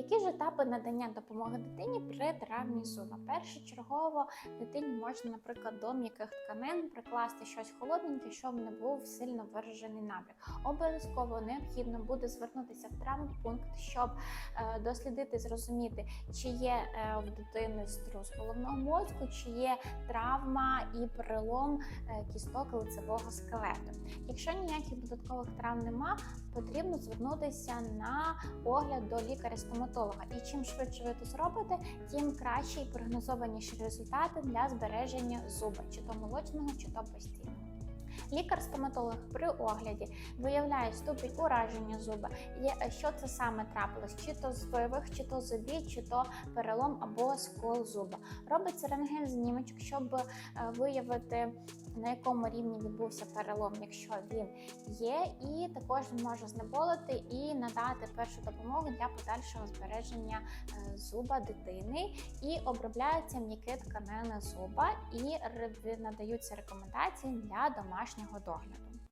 Які ж етапи надання допомоги дитині при травмі зуба? Першочергово дитині можна, наприклад, до м'яких тканин прикласти щось холодненьке, щоб не був сильно виражений набряк. Обов'язково необхідно буде звернутися в травмпункт, щоб е, дослідити, зрозуміти, чи є е, в дитини струс головного мозку, чи є травма і перелом е, кісток лицевого скелету. Якщо ніяких додаткових травм нема, потрібно звернутися на огляд до лікаря-стоматолога. І чим швидше ви це зробите, тим кращі і прогнозованіші результати для збереження зуба, чи то молочного, чи то постійного. Лікар-стоматолог при огляді виявляє ступінь ураження зуба, що це саме трапилось, чи то з вивих, чи то зубі, чи то перелом або скол зуба. Робиться рентген знімочок, щоб е, виявити на якому рівні відбувся перелом, якщо він є, і також він може знеболити і надати першу допомогу для подальшого збереження е, зуба дитини, і обробляються м'які тканини зуба, і надаються рекомендації для домашнього догляду.